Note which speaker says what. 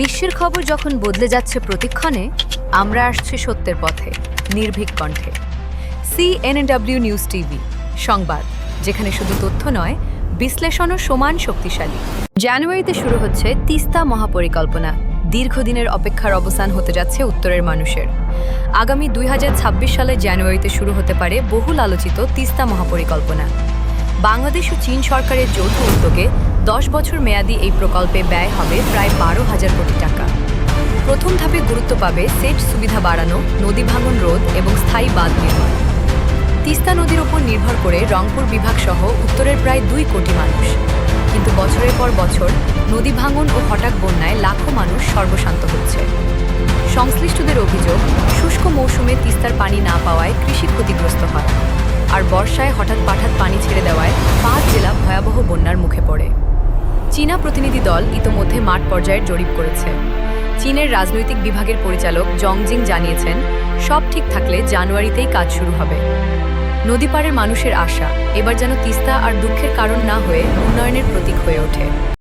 Speaker 1: বিশ্বের খবর যখন বদলে যাচ্ছে প্রতিক্ষণে, আমরা আসছি সত্যের পথে, নির্ভীক কণ্ঠে। সিএনএডব্লিউ নিউজ টিভি সংবাদ, যেখানে শুধু তথ্য নয়, বিশ্লেষণও সমান শক্তিশালী। জানুয়ারিতে শুরু হচ্ছে তিস্তা মহাপরিকল্পনা। দীর্ঘদিনের অপেক্ষার অবসান হতে যাচ্ছে উত্তরের মানুষের। আগামী দুই হাজার ছাব্বিশ সালে জানুয়ারিতে শুরু হতে পারে বহুল আলোচিত তিস্তা মহাপরিকল্পনা। বাংলাদেশ ও চীন সরকারের যৌথ উদ্যোগে দশ বছর মেয়াদী এই প্রকল্পে ব্যয় হবে প্রায় বারো হাজার কোটি টাকা। প্রথম ধাপে গুরুত্ব পাবে সেচ সুবিধা বাড়ানো, নদী ভাঙন রোধ এবং স্থায়ী বাঁধ নির্মাণ। তিস্তা নদীর ওপর নির্ভর করে রংপুর বিভাগ সহ উত্তরের প্রায় দুই কোটি মানুষ। কিন্তু বছরের পর বছর নদী ভাঙন ও হঠাৎ বন্যায় লাখো মানুষ সর্বশান্ত হচ্ছে। সংশ্লিষ্টদের অভিযোগ, শুষ্ক মৌসুমে তিস্তার পানি না পাওয়ায় কৃষি ক্ষতিগ্রস্ত হয়। আর বর্ষায় হঠাৎ পাঠাৎ পানি ছেড়ে দেওয়ায় বন্যার মুখে পড়ে। চীনা প্রতিনিধি দল ইতোমধ্যে মাঠ পর্যায়ের জরিপ করেছে। চীনের রাজনৈতিক বিভাগের পরিচালক জংজিং জানিয়েছেন, সব ঠিক থাকলে জানুয়ারিতেই কাজ শুরু হবে। নদীপাড়ের মানুষের আশা, এবার যেন তিস্তা আর দুঃখের কারণ না হয়ে উন্নয়নের প্রতীক হয়ে ওঠে।